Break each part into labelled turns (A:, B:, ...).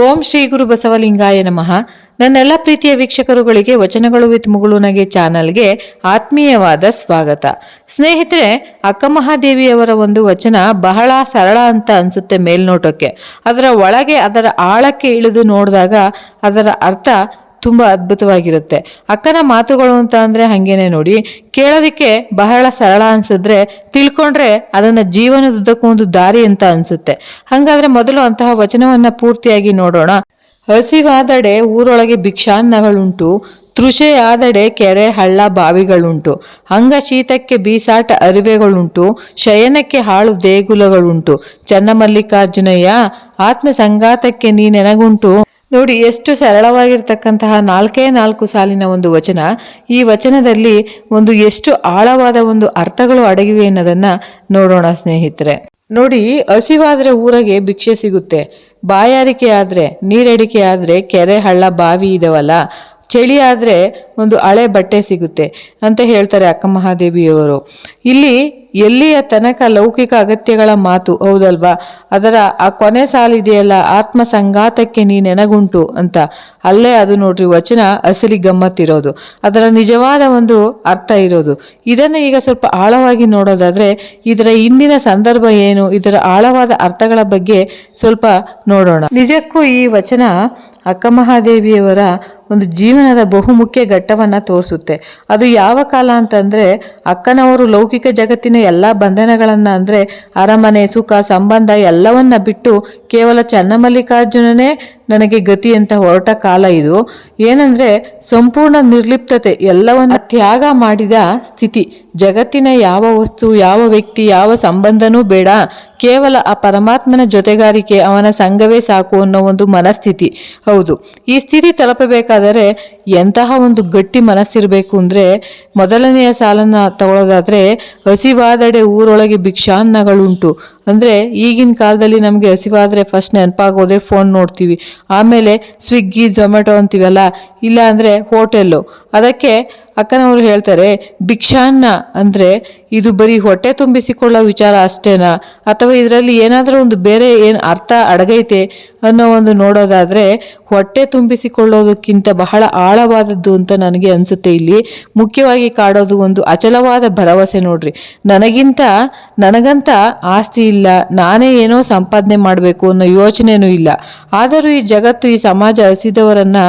A: ಓಂ ಶ್ರೀ ಗುರು ಬಸವಲಿಂಗಾಯ ನಮಃ. ನನ್ನೆಲ್ಲ ಪ್ರೀತಿಯ ವೀಕ್ಷಕರುಗಳಿಗೆ, ವಚನಗಳು ವಿತ್ ಮುಗುಳುನಗೆ ಚಾನಲ್ಗೆ ಆತ್ಮೀಯವಾದ ಸ್ವಾಗತ. ಸ್ನೇಹಿತರೆ, ಅಕ್ಕ ಮಹಾದೇವಿಯವರ ಒಂದು ವಚನ ಬಹಳ ಸರಳ ಅಂತ ಅನ್ಸುತ್ತೆ ಮೇಲ್ನೋಟಕ್ಕೆ. ಅದರ ಒಳಗೆ, ಅದರ ಆಳಕ್ಕೆ ಇಳಿದು ನೋಡಿದಾಗ ಅದರ ಅರ್ಥ ತುಂಬ ಅದ್ಭುತವಾಗಿರುತ್ತೆ. ಅಕ್ಕನ ಮಾತುಗಳು ಅಂತ ಅಂದರೆ ಹಾಗೇನೆ ನೋಡಿ, ಕೇಳೋದಕ್ಕೆ ಬಹಳ ಸರಳ ಅನ್ಸಿದ್ರೆ ತಿಳ್ಕೊಂಡ್ರೆ ಅದನ್ನು ಜೀವನದುದ್ದಕ್ಕೂ ಒಂದು ದಾರಿ ಅಂತ ಅನ್ಸುತ್ತೆ. ಹಾಗಾದ್ರೆ ಮೊದಲು ಅಂತಹ ವಚನವನ್ನ ಪೂರ್ತಿಯಾಗಿ ನೋಡೋಣ. ಹಸಿವಾದಡೆ ಊರೊಳಗೆ ಭಿಕ್ಷಾನ್ನಗಳುಂಟು, ತೃಷೆಯಾದಡೆ ಕೆರೆ ಹಳ್ಳ ಬಾವಿಗಳುಂಟು ಅಂಗ ಶೀತಕ್ಕೆ ಬೀಸಾಟ ಅರಿವೆಗಳುಂಟು, ಶಯನಕ್ಕೆ ಹಾಳು ದೇಗುಲಗಳುಂಟು, ಚನ್ನಮಲ್ಲಿಕಾರ್ಜುನಯ್ಯ ಆತ್ಮ ಸಂಘಾತಕ್ಕೆ ನೀ ನೆನಗುಂಟು ನೋಡಿ, ಎಷ್ಟು ಸರಳವಾಗಿರ್ತಕ್ಕಂತಹ ನಾಲ್ಕೇ ನಾಲ್ಕು ಸಾಲಿನ ಒಂದು ವಚನ. ಈ ವಚನದಲ್ಲಿ ಒಂದು ಎಷ್ಟು ಆಳವಾದ ಒಂದು ಅರ್ಥಗಳು ಅಡಗಿವೆ ಅನ್ನೋದನ್ನ ನೋಡೋಣ ಸ್ನೇಹಿತರೆ. ನೋಡಿ, ಹಸಿವಾದರೆ ಊರಿಗೆ ಭಿಕ್ಷೆ ಸಿಗುತ್ತೆ. ಬಾಯಾರಿಕೆ ಆದ್ರೆ, ನೀರಡಿಕೆ ಆದ್ರೆ ಕೆರೆ ಹಳ್ಳ ಬಾವಿ ಇದಾವಲ್ಲ. ಚಳಿ ಆದರೆ ಒಂದು ಹಳೆ ಬಟ್ಟೆ ಸಿಗುತ್ತೆ ಅಂತ ಹೇಳ್ತಾರೆ ಅಕ್ಕ ಮಹಾದೇವಿಯವರು. ಇಲ್ಲಿ ಎಲ್ಲಿಯ ತನಕ ಲೌಕಿಕ ಅಗತ್ಯಗಳ ಮಾತು? ಹೌದಲ್ವಾ? ಅದರ ಆ ಕೊನೆ ಸಾಲಿದೆಯಲ್ಲ ಆತ್ಮ ಸಂಘಾತಕ್ಕೆ ನೀ ನೆನಗುಂಟು ಅಂತ. ಅಲ್ಲೇ ಅದು ನೋಡ್ರಿ, ವಚನ ಅಸಲಿ ಗಮ್ಮತ್ತಿರೋದು. ಅದರ ನಿಜವಾದ ಒಂದು ಅರ್ಥ ಇರೋದು. ಇದನ್ನು ಈಗ ಸ್ವಲ್ಪ ಆಳವಾಗಿ ನೋಡೋದಾದರೆ, ಇದರ ಹಿಂದಿನ ಸಂದರ್ಭ ಏನು? ಇದರ ಆಳವಾದ ಅರ್ಥಗಳ ಬಗ್ಗೆ ಸ್ವಲ್ಪ ನೋಡೋಣ. ನಿಜಕ್ಕೂ ಈ ವಚನ ಅಕ್ಕ ಮಹಾದೇವಿಯವರ ಒಂದು ಜೀವನದ ಬಹುಮುಖ್ಯ ಘಟ್ಟವನ್ನ ತೋರಿಸುತ್ತೆ. ಅದು ಯಾವ ಕಾಲ ಅಂತಂದ್ರೆ ಅಕ್ಕನವರು ಲೌಕಿಕ ಜಗತ್ತಿನ ಎಲ್ಲ ಬಂಧನಗಳನ್ನ ಅಂದ್ರೆ ಅರಮನೆ, ಸುಖ, ಸಂಬಂಧ ಎಲ್ಲವನ್ನ ಬಿಟ್ಟು ಕೇವಲ ಚನ್ನಮಲ್ಲಿಕಾರ್ಜುನನೇ ನನಗೆ ಗತಿ ಅಂತ ಹೊರಟ ಕಾಲ ಇದು. ಏನಂದ್ರೆ ಸಂಪೂರ್ಣ ನಿರ್ಲಿಪ್ತತೆ, ಎಲ್ಲವನ್ನ ತ್ಯಾಗ ಮಾಡಿದ ಸ್ಥಿತಿ. ಜಗತ್ತಿನ ಯಾವ ವಸ್ತು, ಯಾವ ವ್ಯಕ್ತಿ, ಯಾವ ಸಂಬಂಧನೂ ಬೇಡ. ಕೇವಲ ಆ ಪರಮಾತ್ಮನ ಜೊತೆಗಾರಿಕೆ, ಅವನ ಸಂಘವೇ ಸಾಕು ಅನ್ನೋ ಒಂದು ಮನಸ್ಥಿತಿ. ಹೌದು. ಈ ಸ್ಥಿತಿ ತಲುಪಬೇಕಾದರೆ ಎಂತಹ ಒಂದು ಗಟ್ಟಿ ಮನಸ್ಸಿರಬೇಕು ಅಂದರೆ ಮೊದಲನೆಯ ಸಾಲನ್ನ ತಗೊಳ್ಳೋದಾದರೆ ಹಸಿವಾದಡೆ ಊರೊಳಗೆ ಭಿಕ್ಷಾನ್ನಗಳುಂಟು. ಅಂದರೆ ಈಗಿನ ಕಾಲದಲ್ಲಿ ನಮಗೆ ಹಸಿವಾದರೆ ಫಸ್ಟ್ ನೆನಪಾಗೋದೆ ಫೋನ್ ನೋಡ್ತೀವಿ. ಆಮೇಲೆ ಸ್ವಿಗ್ಗಿ ಝೊಮ್ಯಾಟೊ ಅಂತೀವಲ್ಲ, ಇಲ್ಲ ಅಂದರೆ ಹೋಟೆಲ್ಲು ಅದಕ್ಕೆ ಅಕ್ಕನವರು ಹೇಳ್ತಾರೆ, ಭಿಕ್ಷಾನ್ನ ಅಂದರೆ ಇದು ಬರೀ ಹೊಟ್ಟೆ ತುಂಬಿಸಿಕೊಳ್ಳೋ ವಿಚಾರ ಅಷ್ಟೇನಾ? ಅಥವಾ ಇದರಲ್ಲಿ ಏನಾದರೂ ಒಂದು ಬೇರೆ ಏನು ಅರ್ಥ ಅಡಗೈತೆ ಅನ್ನೋ ಒಂದು ನೋಡೋದಾದರೆ ಹೊಟ್ಟೆ ತುಂಬಿಸಿಕೊಳ್ಳೋದಕ್ಕಿಂತ ಬಹಳ ಆಳವಾದದ್ದು ಅಂತ ನನಗೆ ಅನಿಸುತ್ತೆ ಇಲ್ಲಿ. ಮುಖ್ಯವಾಗಿ ಕಾಡೋದು ಒಂದು ಅಚಲವಾದ ಭರವಸೆ ನೋಡ್ರಿ. ನನಗಿಂತ, ನನಗಂತ ಆಸ್ತಿ ಇಲ್ಲ, ನಾನೇ ಏನೋ ಸಂಪಾದನೆ ಮಾಡಬೇಕು ಅನ್ನೋ ಯೋಚನೆಯೂ ಇಲ್ಲ. ಆದರೂ ಈ ಜಗತ್ತು, ಈ ಸಮಾಜ ಹಸಿದವರನ್ನು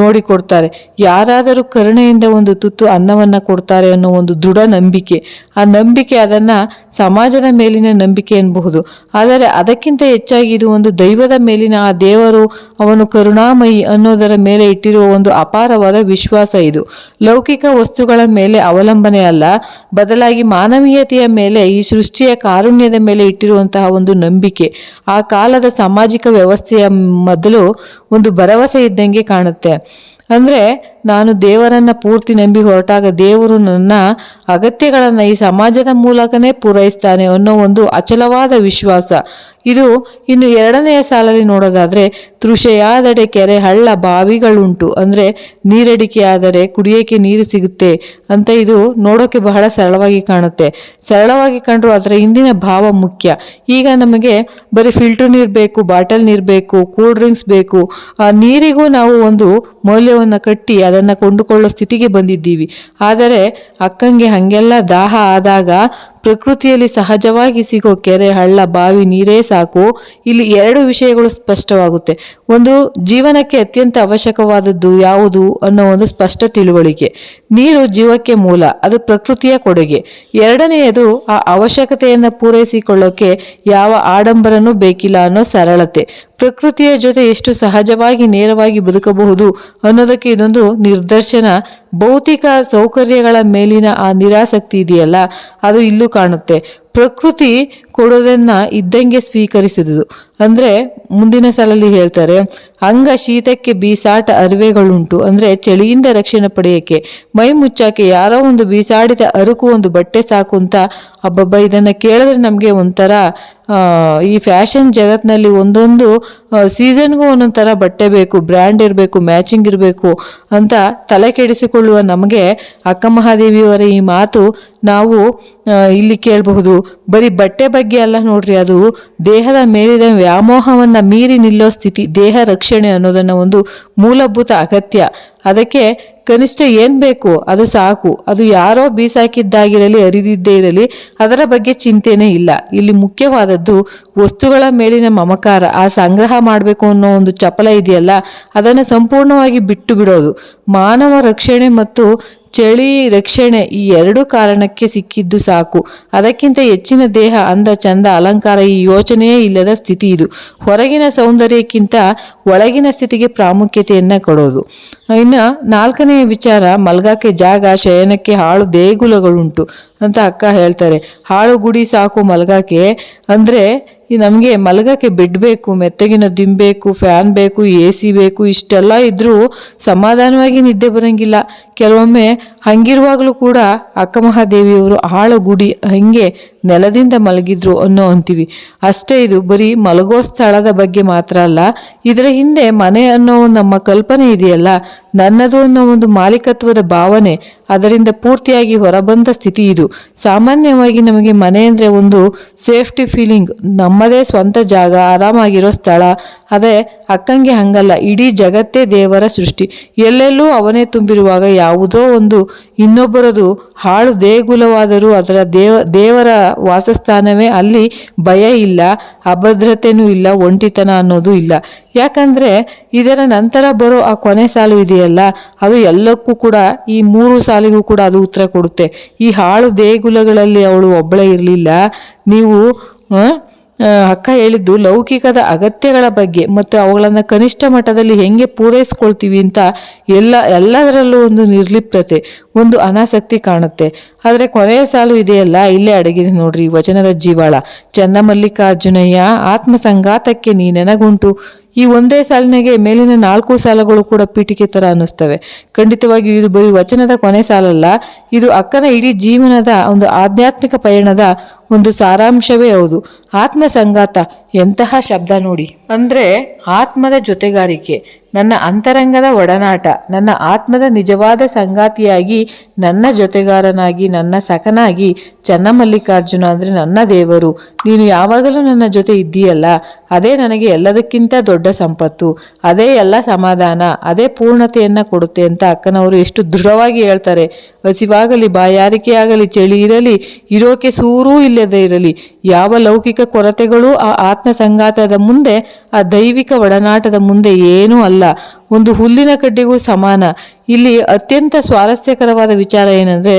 A: ನೋಡಿಕೊಡ್ತಾರೆ. ಯಾರಾದರೂ ಕರುಣೆಯಿಂದ ಒಂದು ಅನ್ನವನ್ನ ಕೊಡ್ತಾರೆ ಅನ್ನೋ ಒಂದು ದೃಢ ನಂಬಿಕೆ. ಆ ನಂಬಿಕೆ ಅದನ್ನು ಸಮಾಜದ ಮೇಲಿನ ನಂಬಿಕೆ ಎನ್ನಬಹುದು ಆದರೆ ಅದಕ್ಕಿಂತ ಹೆಚ್ಚಾಗಿ ಇದು ಒಂದು ದೈವದ ಮೇಲಿನ ಆ ದೇವರು ಅವನು ಕರುಣಾಮಯಿ ಅನ್ನೋದರ ಮೇಲೆ ಇಟ್ಟಿರುವ ಒಂದು ಅಪಾರವಾದ ವಿಶ್ವಾಸ ಇದು. ಲೌಕಿಕ ವಸ್ತುಗಳ ಮೇಲೆ ಅವಲಂಬನೆ ಅಲ್ಲ, ಬದಲಾಗಿ ಮಾನವೀಯತೆಯ ಮೇಲೆ, ಈ ಸೃಷ್ಟಿಯ ಕಾರುಣ್ಯದ ಮೇಲೆ ಇಟ್ಟಿರುವಂತಹ ಒಂದು ನಂಬಿಕೆ. ಆ ಕಾಲದ ಸಾಮಾಜಿಕ ವ್ಯವಸ್ಥೆಯ ಮೊದಲು ಒಂದು ಭರವಸೆ ಇದ್ದಂಗೆ ಕಾಣುತ್ತೆ. ಅಂದ್ರೆ ನಾನು ದೇವರನ್ನ ಪೂರ್ತಿ ನಂಬಿ ಹೊರಟಾಗ ದೇವರು ನನ್ನ ಅಗತ್ಯಗಳನ್ನ ಈ ಸಮಾಜದ ಮೂಲಕನೇ ಪೂರೈಸ್ತಾನೆ ಅನ್ನೋ ಒಂದು ಅಚಲವಾದ ವಿಶ್ವಾಸ. ಇದು ಇನ್ನು ಎರಡನೆಯ ಸಾಲಲ್ಲಿ ನೋಡೋದಾದರೆ ತೃಷೆಯಾದಡೆ ಕೆರೆ ಹಳ್ಳ ಬಾವಿಗಳುಂಟು. ಅಂದರೆ ನೀರಡಿಕೆ ಆದರೆ ಕುಡಿಯೋಕೆ ನೀರು ಸಿಗುತ್ತೆ ಅಂತ ಇದು ನೋಡೋಕೆ ಬಹಳ ಸರಳವಾಗಿ ಕಾಣುತ್ತೆ. ಸರಳವಾಗಿ ಕಂಡ್ರು ಅದರ ಹಿಂದಿನ ಭಾವ ಮುಖ್ಯ. ಈಗ ನಮಗೆ ಬರೀ ಫಿಲ್ಟರ್ ನೀರು ಬೇಕು ಬಾಟಲ್ ನೀರು ಬೇಕು ಕೂಲ್ ಡ್ರಿಂಕ್ಸ್ ಬೇಕು. ಆ ನೀರಿಗೂ ನಾವು ಒಂದು ಮೌಲ್ಯವನ್ನು ಕಟ್ಟಿ ಅದನ್ನು ಕೊಂಡುಕೊಳ್ಳೋ ಸ್ಥಿತಿಗೆ ಬಂದಿದ್ದೀವಿ. ಆದರೆ ಅಕ್ಕಂಗೆ ಹಾಗೆಲ್ಲ ದಾಹ ಆದಾಗ ಪ್ರಕೃತಿಯಲ್ಲಿ ಸಹಜವಾಗಿ ಸಿಗೋ ಕೆರೆ, ಹಳ್ಳ, ಬಾವಿ, ನೀರೇ ಸಾಕು. ಇಲ್ಲಿ ಎರಡು ವಿಷಯಗಳು ಸ್ಪಷ್ಟವಾಗುತ್ತೆ. ಒಂದು, ಜೀವನಕ್ಕೆ ಅತ್ಯಂತ ಅವಶ್ಯಕವಾದದ್ದು ಯಾವುದು ಅನ್ನೋ ಒಂದು ಸ್ಪಷ್ಟ ತಿಳುವಳಿಕೆ. ನೀರು ಜೀವಕ್ಕೆ ಮೂಲ, ಅದು ಪ್ರಕೃತಿಯ ಕೊಡುಗೆ. ಎರಡನೆಯದು, ಆ ಅವಶ್ಯಕತೆಯನ್ನು ಪೂರೈಸಿಕೊಳ್ಳೋಕೆ ಯಾವ ಆಡಂಬರನೂ ಬೇಕಿಲ್ಲ ಅನ್ನೋ ಸರಳತೆ. ಪ್ರಕೃತಿಯ ಜೊತೆ ಎಷ್ಟು ಸಹಜವಾಗಿ ನೇರವಾಗಿ ಬದುಕಬಹುದು ಅನ್ನೋದಕ್ಕೆ ಇದೊಂದು ನಿರ್ದರ್ಶನ. ಭೌತಿಕ ಸೌಕರ್ಯಗಳ ಮೇಲಿನ ಆ ನಿರಾಸಕ್ತಿ ಇದೆಯಲ್ಲ, ಅದು ಇಲ್ಲೂ ಕಾಣುತ್ತೆ. ಪ್ರಕೃತಿ ಕೊಡೋದನ್ನು ಇದ್ದಂಗೆ ಸ್ವೀಕರಿಸಿದುದು. ಅಂದ್ರೆ ಮುಂದಿನ ಸಾಲಲ್ಲಿ ಹೇಳ್ತಾರೆ ಅಂಗ ಶೀತಕ್ಕೆ ಬೀಸಾಟ ಅರಿವೆಗಳುಂಟು. ಅಂದ್ರೆ ಚಳಿಯಿಂದ ರಕ್ಷಣೆ ಪಡೆಯಕ್ಕೆ. ಮೈ ಮುಚ್ಚಾಕೆ ಯಾರೋ ಒಂದು ಬೀಸಾಡಿದ ಅರುಕು ಒಂದು ಬಟ್ಟೆ ಸಾಕು ಅಂತ ಅಬ್ಬಬ್ಬ ಇದನ್ನ ಕೇಳಿದ್ರೆ ನಮಗೆ ಒಂಥರ ಈ ಫ್ಯಾಷನ್ ಜಗತ್ತಿನಲ್ಲಿ ಒಂದೊಂದು ಸೀಸನ್ಗೂ ಒಂದೊಂದು ಥರ ಬಟ್ಟೆ ಬೇಕು, ಬ್ರ್ಯಾಂಡ್ ಇರಬೇಕು, ಮ್ಯಾಚಿಂಗ್ ಇರಬೇಕು ಅಂತ ತಲೆ ಕೆಡಿಸಿಕೊಳ್ಳುವ ನಮಗೆ ಅಕ್ಕ ಮಹಾದೇವಿಯವರ ಈ ಮಾತು ನಾವು ಇಲ್ಲಿ ಕೇಳಬಹುದು. ಬರೀ ಬಟ್ಟೆ ಬಗ್ಗೆ ಅಲ್ಲ ನೋಡ್ರಿ, ಅದು ದೇಹದ ಮೇಲಿನ ವ್ಯಾಮೋಹವನ್ನು ಮೀರಿ ನಿಲ್ಲೋ ಸ್ಥಿತಿ, ದೇಹ ರಕ್ಷಣೆ ರಕ್ಷಣೆ ಅನ್ನೋದನ್ನ ಒಂದು ಮೂಲಭೂತ ಅಗತ್ಯ. ಅದಕ್ಕೆ ಕನಿಷ್ಠ ಏನ್ ಬೇಕು ಅದು ಸಾಕು. ಅದು ಯಾರೋ ಬೀಸಾಕಿದ್ದಾಗಿರಲಿ, ಅರಿದಿದ್ದೇ ಇರಲಿ, ಅದರ ಬಗ್ಗೆ ಚಿಂತೆನೇ ಇಲ್ಲ. ಇಲ್ಲಿ ಮುಖ್ಯವಾದದ್ದು ವಸ್ತುಗಳ ಮೇಲಿನ ಮಮಕಾರ, ಆ ಸಂಗ್ರಹ ಮಾಡಬೇಕು ಅನ್ನೋ ಒಂದು ಚಪಲ ಇದೆಯಲ್ಲ, ಅದನ್ನು ಸಂಪೂರ್ಣವಾಗಿ ಬಿಟ್ಟು ಬಿಡೋದು. ಮಾನವ ರಕ್ಷಣೆ ಮತ್ತು ಚಳಿ ರಕ್ಷಣೆ ಈ ಎರಡು ಕಾರಣಕ್ಕೆ ಸಿಕ್ಕಿದ್ದು ಸಾಕು. ಅದಕ್ಕಿಂತ ಹೆಚ್ಚಿನ ದೇಹ ಅಂದ ಚಂದ ಅಲಂಕಾರ ಈ ಯೋಚನೆಯೇ ಇಲ್ಲದ ಸ್ಥಿತಿ ಇದು. ಹೊರಗಿನ ಸೌಂದರ್ಯಕ್ಕಿಂತ ಒಳಗಿನ ಸ್ಥಿತಿಗೆ ಪ್ರಾಮುಖ್ಯತೆಯನ್ನು ಕೊಡೋದು. ಇನ್ನು ನಾಲ್ಕನೆಯ ವಿಚಾರ ಮಲ್ಗಕ್ಕೆ ಜಾಗ, ಶಯನಕ್ಕೆ ಹಾಳು, ದೇಗುಲಗಳುಂಟು. ಅಂತ ಅಕ್ಕ ಹೇಳ್ತಾರೆ. ಹಾಳು ಗುಡಿ ಸಾಕು ಮಲಗಕ್ಕೆ. ಅಂದ್ರೆ ನಮಗೆ ಮಲಗಕ್ಕೆ ಬೆಡ್ ಬೇಕು, ಮೆತ್ತಗಿನ ದಿಂಬೇಕು ಫ್ಯಾನ್ ಬೇಕು ಎ ಸಿ ಬೇಕು, ಇಷ್ಟೆಲ್ಲ ಇದ್ದರೂ ಸಮಾಧಾನವಾಗಿ ನಿದ್ದೆ ಬರಂಗಿಲ್ಲ. ಕೆಲವೊಮ್ಮೆ ಹಂಗಿರುವಾಗಲೂ ಕೂಡ ಅಕ್ಕ ಮಹಾದೇವಿಯವರು ಆಳು ಗುಡಿ ಹಂಗೆ ನೆಲದಿಂದ ಮಲಗಿದ್ರು ಅನ್ನೋ ಅಂತೀವಿ. ಅಷ್ಟೇ ಇದು ಬರೀ ಮಲಗೋ ಸ್ಥಳದ ಬಗ್ಗೆ ಮಾತ್ರ ಅಲ್ಲ. ಇದರ ಹಿಂದೆ ಮನೆ ಅನ್ನೋ ನಮ್ಮ ಕಲ್ಪನೆ ಇದೆಯಲ್ಲ? ನನ್ನದು ಅನ್ನೋ ಒಂದು ಮಾಲೀಕತ್ವದ ಭಾವನೆ ಅದರಿಂದ ಪೂರ್ತಿಯಾಗಿ ಹೊರಬಂದ ಸ್ಥಿತಿ ಇದು. ಸಾಮಾನ್ಯವಾಗಿ ನಮಗೆ ಮನೆ ಅಂದರೆ ಒಂದು ಸೇಫ್ಟಿ ಫೀಲಿಂಗ್, ನಮ್ಮದೇ ಸ್ವಂತ ಜಾಗ, ಆರಾಮಾಗಿರೋ ಸ್ಥಳ. ಅದೇ ಅಕ್ಕಂಗೆ ಹಂಗಲ್ಲ, ಇಡೀ ಜಗತ್ತೇ ದೇವರ ಸೃಷ್ಟಿ. ಎಲ್ಲೆಲ್ಲೂ ಅವನೇ ತುಂಬಿರುವಾಗ ಯಾವುದೋ ಒಂದು ಇನ್ನೊಬ್ಬರದು ಹಾಳು ದೇಗುಲವಾದರೂ ಅದರ ದೇವ, ದೇವರ ವಾಸಸ್ಥಾನವೇ ಅಲ್ಲಿ ಭಯ ಇಲ್ಲ, ಅಭದ್ರತೆನೂ ಇಲ್ಲ, ಒಂಟಿತನ ಅನ್ನೋದು ಇಲ್ಲ. ಯಾಕಂದರೆ ಇದರ ನಂತರ ಬರೋ ಆ ಕೊನೆ ಸಾಲು ಇದೆಯಲ್ಲ, ಅದು ಎಲ್ಲಕ್ಕೂ ಕೂಡ, ಈ ಮೂರು ಸಾಲಿಗೂ ಕೂಡ ಅದು ಉತ್ತರ ಕೊಡುತ್ತೆ. ಈ ಹಾಳು ದೇಗುಲಗಳಲ್ಲಿ ಅವಳು ಒಬ್ಬಳೇ ಇರಲಿಲ್ಲ. ನೀವು ಅಕ್ಕ ಹೇಳಿದ್ದು ಲೌಕಿಕದ ಅಗತ್ಯಗಳ ಬಗ್ಗೆ ಮತ್ತು ಅವುಗಳನ್ನು ಕನಿಷ್ಠ ಮಟ್ಟದಲ್ಲಿ ಹೆಂಗೆ ಪೂರೈಸ್ಕೊಳ್ತೀವಿ ಅಂತ ಎಲ್ಲ, ಎಲ್ಲದರಲ್ಲೂ ಒಂದು ನಿರ್ಲಿಪ್ತತೆ, ಒಂದು ಅನಾಸಕ್ತಿ ಕಾಣುತ್ತೆ. ಆದರೆ ಕೊನೆಯ ಸಾಲು ಇದೆಯಲ್ಲ, ಇಲ್ಲೇ ಅಡಗಿದೆ ನೋಡ್ರಿ ವಚನದ ಜೀವಾಳ. ಚನ್ನಮಲ್ಲಿಕಾರ್ಜುನಯ್ಯ ಆತ್ಮ ಸಂಘಾತಕ್ಕೆ ನೀ ನೆನಗುಂಟು ಈ ಒಂದೇ ಸಾಲಿನಾಗೆ ಮೇಲಿನ ನಾಲ್ಕು ಸಾಲಗಳು ಕೂಡ ಪೀಠಿಕೆ ತರ ಅನ್ನಿಸ್ತವೆ. ಖಂಡಿತವಾಗಿಯೂ ಇದು ಬರೀ ವಚನದ ಕೊನೆ ಸಾಲಲ್ಲ, ಇದು ಅಕ್ಕನ ಇಡೀ ಜೀವನದ ಒಂದು ಆಧ್ಯಾತ್ಮಿಕ ಪಯಣದ ಒಂದು ಸಾರಾಂಶವೇ ಹೌದು. ಆತ್ಮ ಸಂಗಾತ ಎಂತಹ ಶಬ್ದ ನೋಡಿ. ಅಂದ್ರೆ ಆತ್ಮದ ಜೊತೆಗಾರಿಕೆ, ನನ್ನ ಅಂತರಂಗದ ಒಡನಾಟ, ನನ್ನ ಆತ್ಮದ ನಿಜವಾದ ಸಂಗಾತಿಯಾಗಿ, ನನ್ನ ಜೊತೆಗಾರನಾಗಿ, ನನ್ನ ಸಖನಾಗಿ, ಚನ್ನಮಲ್ಲಿಕಾರ್ಜುನ ಅಂದರೆ ನನ್ನ ದೇವರು. ನೀನು ಯಾವಾಗಲೂ ನನ್ನ ಜೊತೆ ಇದ್ದೀಯಲ್ಲ, ಅದೇ ನನಗೆ ಎಲ್ಲದಕ್ಕಿಂತ ದೊಡ್ಡ ಸಂಪತ್ತು, ಅದೇ ಎಲ್ಲ ಸಮಾಧಾನ, ಅದೇ ಪೂರ್ಣತೆಯನ್ನು ಕೊಡುತ್ತೆ ಅಂತ ಅಕ್ಕನವರು ಎಷ್ಟು ದೃಢವಾಗಿ ಹೇಳ್ತಾರೆ. ಹಸಿವಾಗಲಿ, ಬಾಯಾರಿಕೆಯಾಗಲಿ, ಚಳಿ ಇರಲಿ, ಇರೋಕೆ ಸೂರೂ ಇಲ್ಲದೆ ಇರಲಿ, ಯಾವ ಲೌಕಿಕ ಕೊರತೆಗಳು ಆ ಆತ್ಮ ಸಂಗಾತದ ಮುಂದೆ ಆ ದೈವಿಕ ಒಡನಾಟದ ಮುಂದೆ ಏನೂ ಅಲ್ಲ. ಒಂದು ಹುಲ್ಲಿನ ಕಡ್ಡಿಗೂ ಸಮಾನ. ಇಲ್ಲಿ ಅತ್ಯಂತ ಸ್ವಾರಸ್ಯಕರವಾದ ವಿಚಾರ ಏನಂದರೆ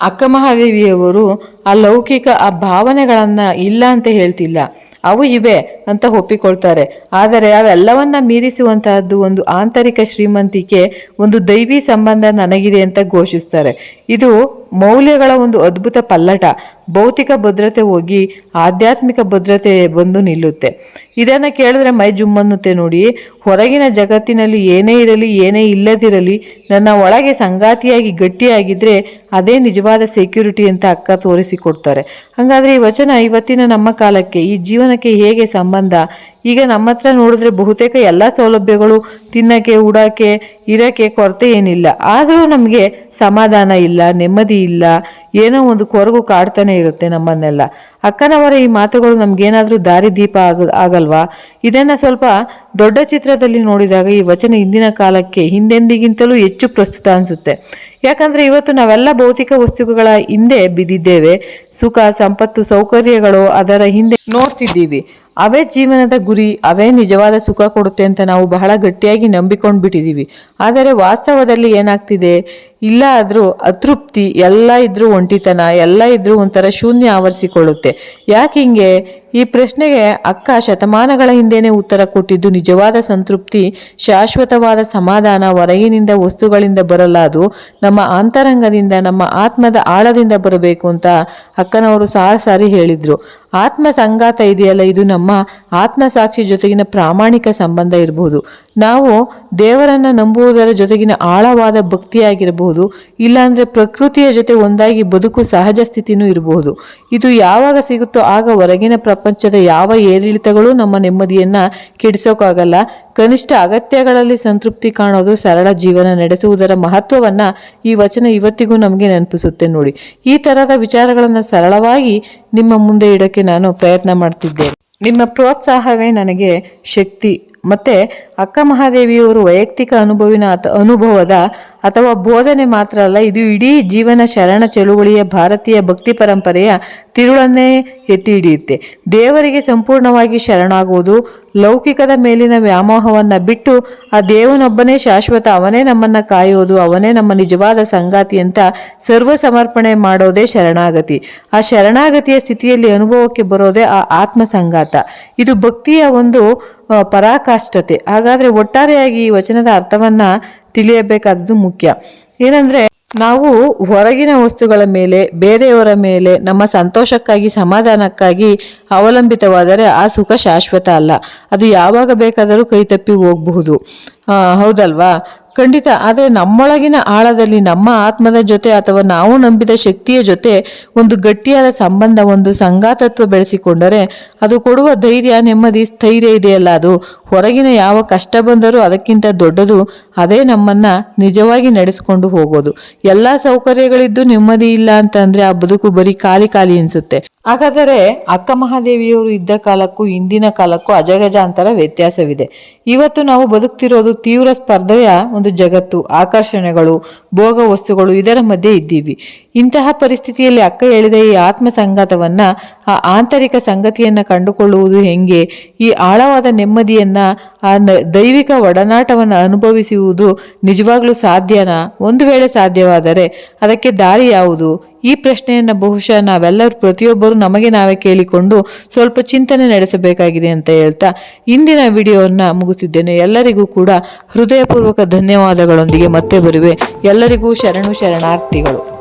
A: ಅಕ್ಕ ಮಹಾದೇವಿಯವರು ಆ ಲೌಕಿಕ ಆ ಭಾವನೆಗಳನ್ನು ಇಲ್ಲ ಅಂತ ಹೇಳ್ತಿಲ್ಲ. ಅವು ಇವೆ ಅಂತ ಒಪ್ಪಿಕೊಳ್ತಾರೆ. ಆದರೆ ಅವೆಲ್ಲವನ್ನ ಮೀರಿಸುವಂತಹದ್ದು ಒಂದು ಆಂತರಿಕ ಶ್ರೀಮಂತಿಕೆ, ಒಂದು ದೈವಿ ಸಂಬಂಧ ನನಗಿದೆ ಅಂತ ಘೋಷಿಸ್ತಾರೆ. ಇದು ಮೌಲ್ಯಗಳ ಒಂದು ಅದ್ಭುತ ಪಲ್ಲಟ. ಭೌತಿಕ ಭದ್ರತೆ ಹೋಗಿ ಆಧ್ಯಾತ್ಮಿಕ ಭದ್ರತೆ ಬಂದು ನಿಲ್ಲುತ್ತೆ. ಇದನ್ನು ಕೇಳಿದ್ರೆ ಮೈ ಜುಮ್ಮನ್ನುತ್ತೆ ನೋಡಿ. ಹೊರಗಿನ ಜಗತ್ತಿನಲ್ಲಿ ಏನೇ ಇರಲಿ, ಏನೇ ಇಲ್ಲದಿರಲಿ, ನನ್ನ ಒಳಗೆ ಸಂಗಾತಿಯಾಗಿ ಗಟ್ಟಿಯಾಗಿದ್ರೆ ಅದೇ ನಿಜವಾದ ಸೆಕ್ಯೂರಿಟಿ ಅಂತ ಅಕ್ಕ ತೋರಿಸಿಕೊಡ್ತಾರೆ ಹಾಗಾದ್ರೆ ಈ ವಚನ ಇವತ್ತಿನ ನಮ್ಮ ಕಾಲಕ್ಕೆ ಈ ಜೀವನಕ್ಕೆ ಹೇಗೆ ಸಂಬಂಧ? ಈಗ ನಮ್ಮ ಹತ್ರ ನೋಡಿದ್ರೆ ಬಹುತೇಕ ಎಲ್ಲ ಸೌಲಭ್ಯಗಳು ತಿನ್ನಕ್ಕೆ, ಉಡಕ್ಕೆ, ಇರಕ್ಕೆ ಕೊರತೆ ಏನಿಲ್ಲ. ಆದರೂ ನಮಗೆ ಸಮಾಧಾನ ಇಲ್ಲ, ನೆಮ್ಮದಿ ಇಲ್ಲ, ಏನೋ ಒಂದು ಕೊರಗು ಕಾಡ್ತಾನೆ ಇರುತ್ತೆ ನಮ್ಮನ್ನೆಲ್ಲ. ಅಕ್ಕನವರ ಈ ಮಾತುಗಳು ನಮ್ಗೇನಾದರೂ ದಾರಿದೀಪ ಆಗ, ಆಗಲ್ವಾ? ಇದನ್ನು ಸ್ವಲ್ಪ ದೊಡ್ಡ ಚಿತ್ರದಲ್ಲಿ ನೋಡಿದಾಗ ಈ ವಚನ ಇಂದಿನ ಕಾಲಕ್ಕೆ ಹಿಂದೆಂದಿಗಿಂತಲೂ ಹೆಚ್ಚು ಪ್ರಸ್ತುತ ಅನಿಸುತ್ತೆ. ಯಾಕಂದರೆ ಇವತ್ತು ನಾವೆಲ್ಲ ಭೌತಿಕ ವಸ್ತುಗಳ ಹಿಂದೆ ಬಿದ್ದಿದ್ದೇವೆ. ಸುಖ, ಸಂಪತ್ತು, ಸೌಕರ್ಯಗಳು ಅದರ ಹಿಂದೆ ನೋಡ್ತಿದ್ದೀವಿ. ಅವೇ ಜೀವನದ ಗುರಿ, ಅವೇ ನಿಜವಾದ ಸುಖ ಕೊಡುತ್ತೆ ಅಂತ ನಾವು ಬಹಳ ಗಟ್ಟಿಯಾಗಿ ನಂಬಿಕೊಂಡು ಬಿಟ್ಟಿದ್ದೀವಿ ಆದರೆ ವಾಸ್ತವದಲ್ಲಿ ಏನಾಗ್ತಿದೆ? ಇಲ್ಲ ಆದರೂ ಅತೃಪ್ತಿ ಎಲ್ಲ ಇದ್ದರೂ ಒಂಟಿತನ, ಎಲ್ಲ ಇದ್ದರೂ ಒಂಥರ ಶೂನ್ಯ ಆವರಿಸಿಕೊಳ್ಳುತ್ತೆ. ಯಾಕೆ ಹಿಂಗೆ? ಈ ಪ್ರಶ್ನೆಗೆ ಅಕ್ಕ ಶತಮಾನಗಳ ಹಿಂದೆಯೇ ಉತ್ತರ ಕೊಟ್ಟಿದ್ದು ನಿಜವಾದ ಸಂತೃಪ್ತಿ, ಶಾಶ್ವತವಾದ ಸಮಾಧಾನ ಹೊರಗಿನಿಂದ ವಸ್ತುಗಳಿಂದ ಬರಲ್ಲ. ಅದು ನಮ್ಮ ಅಂತರಂಗದಿಂದ, ನಮ್ಮ ಆತ್ಮದ ಆಳದಿಂದ ಬರಬೇಕು ಅಂತ ಅಕ್ಕನವರು ಸಾರ ಸಾರಿ ಹೇಳಿದರು. ಆತ್ಮ ಸಂಗಾತ ಇದೆಯಲ್ಲ, ಇದು ನಮ್ಮ ಆತ್ಮ ಸಾಕ್ಷಿ ಜೊತೆಗಿನ ಪ್ರಾಮಾಣಿಕ ಸಂಬಂಧ ಇರಬಹುದು ನಾವು ದೇವರನ್ನು ನಂಬುವುದರ ಜೊತೆಗಿನ ಆಳವಾದ ಭಕ್ತಿಯಾಗಿರಬಹುದು ಇಲ್ಲಾಂದ್ರೆ ಪ್ರಕೃತಿಯ ಜೊತೆ ಒಂದಾಗಿ ಬದುಕು ಸಹಜ ಸ್ಥಿತಿನೂ ಇರಬಹುದು. ಇದು ಯಾವಾಗ ಸಿಗುತ್ತೋ ಆಗ ಹೊರಗಿನ ಪ್ರಪಂಚದ ಯಾವ ಏರಿಳಿತಗಳು ನಮ್ಮ ನೆಮ್ಮದಿಯನ್ನ ಕೆಡಿಸೋಕ್ಕಾಗಲ್ಲ ಕನಿಷ್ಠ ಅಗತ್ಯಗಳಲ್ಲಿ ಸಂತೃಪ್ತಿ ಕಾಣೋದು ಸರಳ ಜೀವನ ನಡೆಸುವುದರ ಮಹತ್ವವನ್ನ ಈ ವಚನ ಇವತ್ತಿಗೂ ನಮಗೆ ನೆನಪಿಸುತ್ತೆ ನೋಡಿ. ಈ ಥರದ ವಿಚಾರಗಳನ್ನು ಸರಳವಾಗಿ ನಿಮ್ಮ ಮುಂದೆ ಇಡೋಕ್ಕೆ ನಾನು ಪ್ರಯತ್ನ ಮಾಡ್ತಿದ್ದೇನೆ. ನಿಮ್ಮ ಪ್ರೋತ್ಸಾಹವೇ ನನಗೆ ಶಕ್ತಿ. ಮತ್ತೆ ಅಕ್ಕ ಮಹಾದೇವಿಯವರು ವೈಯಕ್ತಿಕ ಅನುಭವಿನ ಅನುಭವದ ಅಥವಾ ಬೋಧನೆ ಮಾತ್ರ ಅಲ್ಲ, ಇದು ಇಡೀ ಜೀವನ ಶರಣ ಚಳುವಳಿಯ ಭಾರತೀಯ ಭಕ್ತಿ ಪರಂಪರೆಯ ತಿರುಳನ್ನೇ ಎತ್ತಿ ಹಿಡಿಯುತ್ತೆ ದೇವರಿಗೆ ಸಂಪೂರ್ಣವಾಗಿ ಶರಣಾಗುವುದು, ಲೌಕಿಕದ ಮೇಲಿನ ವ್ಯಾಮೋಹವನ್ನು ಬಿಟ್ಟು ಆ ದೇವನೊಬ್ಬನೇ ಶಾಶ್ವತ, ಅವನೇ ನಮ್ಮನ್ನು ಕಾಯೋದು, ಅವನೇ ನಮ್ಮ ನಿಜವಾದ ಸಂಗಾತಿ ಅಂತ ಸರ್ವ ಸಮರ್ಪಣೆ ಮಾಡೋದೇ ಶರಣಾಗತಿ. ಆ ಶರಣಾಗತಿಯ ಸ್ಥಿತಿಯಲ್ಲಿ ಅನುಭವಕ್ಕೆ ಬರೋದೇ ಆ ಆತ್ಮ ಸಂಗಾತ ಇದು ಭಕ್ತಿಯ ಒಂದು ಪರಾಕಾಷ್ಠತೆ. ಹಾಗಾದ್ರೆ ಒಟ್ಟಾರೆಯಾಗಿ ಈ ವಚನದ ಅರ್ಥವನ್ನ ತಿಳಿಯಬೇಕಾದದ್ದು ಮುಖ್ಯ. ಏನಂದ್ರೆ, ನಾವು ಹೊರಗಿನ ವಸ್ತುಗಳ ಮೇಲೆ, ಬೇರೆಯವರ ಮೇಲೆ, ನಮ್ಮ ಸಂತೋಷಕ್ಕಾಗಿ, ಸಮಾಧಾನಕ್ಕಾಗಿ ಅವಲಂಬಿತವಾದರೆ ಆ ಸುಖ ಶಾಶ್ವತ ಅಲ್ಲ. ಅದು ಯಾವಾಗ ಬೇಕಾದರೂ ಕೈತಪ್ಪಿ ಹೋಗಬಹುದು. ಹೌದಲ್ವಾ? ಖಂಡಿತ. ಆದರೆ ನಮ್ಮೊಳಗಿನ ಆಳದಲ್ಲಿ ನಮ್ಮ ಆತ್ಮದ ಜೊತೆ ಅಥವಾ ನಾವು ನಂಬಿದ ಶಕ್ತಿಯ ಜೊತೆ ಒಂದು ಗಟ್ಟಿಯಾದ ಸಂಬಂಧ, ಒಂದು ಸಂಗಾತತ್ವ ಬೆಳೆಸಿಕೊಂಡರೆ ಅದು ಕೊಡುವ ಧೈರ್ಯ, ನೆಮ್ಮದಿ, ಸ್ಥೈರ್ಯ ಇದೆಯಲ್ಲ ಅದು. ಹೊರಗಿನ ಯಾವ ಕಷ್ಟ ಬಂದರೂ ಅದಕ್ಕಿಂತ ದೊಡ್ಡದು ಅದೇ ನಮ್ಮನ್ನ ನಿಜವಾಗಿ ನಡೆಸಿಕೊಂಡು ಹೋಗೋದು. ಎಲ್ಲ ಸೌಕರ್ಯಗಳಿದ್ದು ನೆಮ್ಮದಿ ಇಲ್ಲ ಅಂತಂದರೆ ಆ ಬದುಕು ಬರೀ ಖಾಲಿ ಖಾಲಿ ಅನ್ಸುತ್ತೆ. ಹಾಗಾದರೆ ಅಕ್ಕ ಮಹಾದೇವಿಯವರು ಇದ್ದ ಕಾಲಕ್ಕೂ ಇಂದಿನ ಕಾಲಕ್ಕೂ ಅಜಗಜಾಂತರ ವ್ಯತ್ಯಾಸವಿದೆ. ಇವತ್ತು ನಾವು ಬದುಕ್ತಿರೋದು ತೀವ್ರ ಸ್ಪರ್ಧೆಯ ಒಂದು ಜಗತ್ತು, ಆಕರ್ಷಣೆಗಳು ಭೋಗ ವಸ್ತುಗಳು ಇದರ ಮಧ್ಯೆ ಇದ್ದೀವಿ. ಇಂತಹ ಪರಿಸ್ಥಿತಿಯಲ್ಲಿ ಅಕ್ಕ ಹೇಳಿದ ಈ ಆತ್ಮ ಸಂಗಾತವನ್ನ ಆ ಆಂತರಿಕ ಸಂಗತಿಯನ್ನು ಕಂಡುಕೊಳ್ಳುವುದು ಹೆಂಗೆ? ಈ ಆಳವಾದ ನೆಮ್ಮದಿಯನ್ನ ಆ ದೈವಿಕ ಒಡನಾಟವನ್ನು ಅನುಭವಿಸುವುದು ನಿಜವಾಗ್ಲೂ ಸಾಧ್ಯನಾ? ಒಂದು ವೇಳೆ ಸಾಧ್ಯವಾದರೆ ಅದಕ್ಕೆ ದಾರಿ ಯಾವುದು? ಈ ಪ್ರಶ್ನೆಯನ್ನು ಬಹುಶಃ ನಾವೆಲ್ಲರೂ ಪ್ರತಿಯೊಬ್ಬರು ನಮಗೆ ನಾವೇ ಕೇಳಿಕೊಂಡು ಸ್ವಲ್ಪ ಚಿಂತನೆ ನಡೆಸಬೇಕಾಗಿದೆ ಅಂತ ಹೇಳ್ತಾ ಇಂದಿನ ವಿಡಿಯೋವನ್ನು ಮುಗಿಸಿದ್ದೇನೆ. ಎಲ್ಲರಿಗೂ ಕೂಡ ಹೃದಯಪೂರ್ವಕ ಧನ್ಯವಾದಗಳೊಂದಿಗೆ ಮತ್ತೆ ಬರುವೆ. ಎಲ್ಲರಿಗೂ ಶರಣು ಶರಣಾರ್ಥಿಗಳು.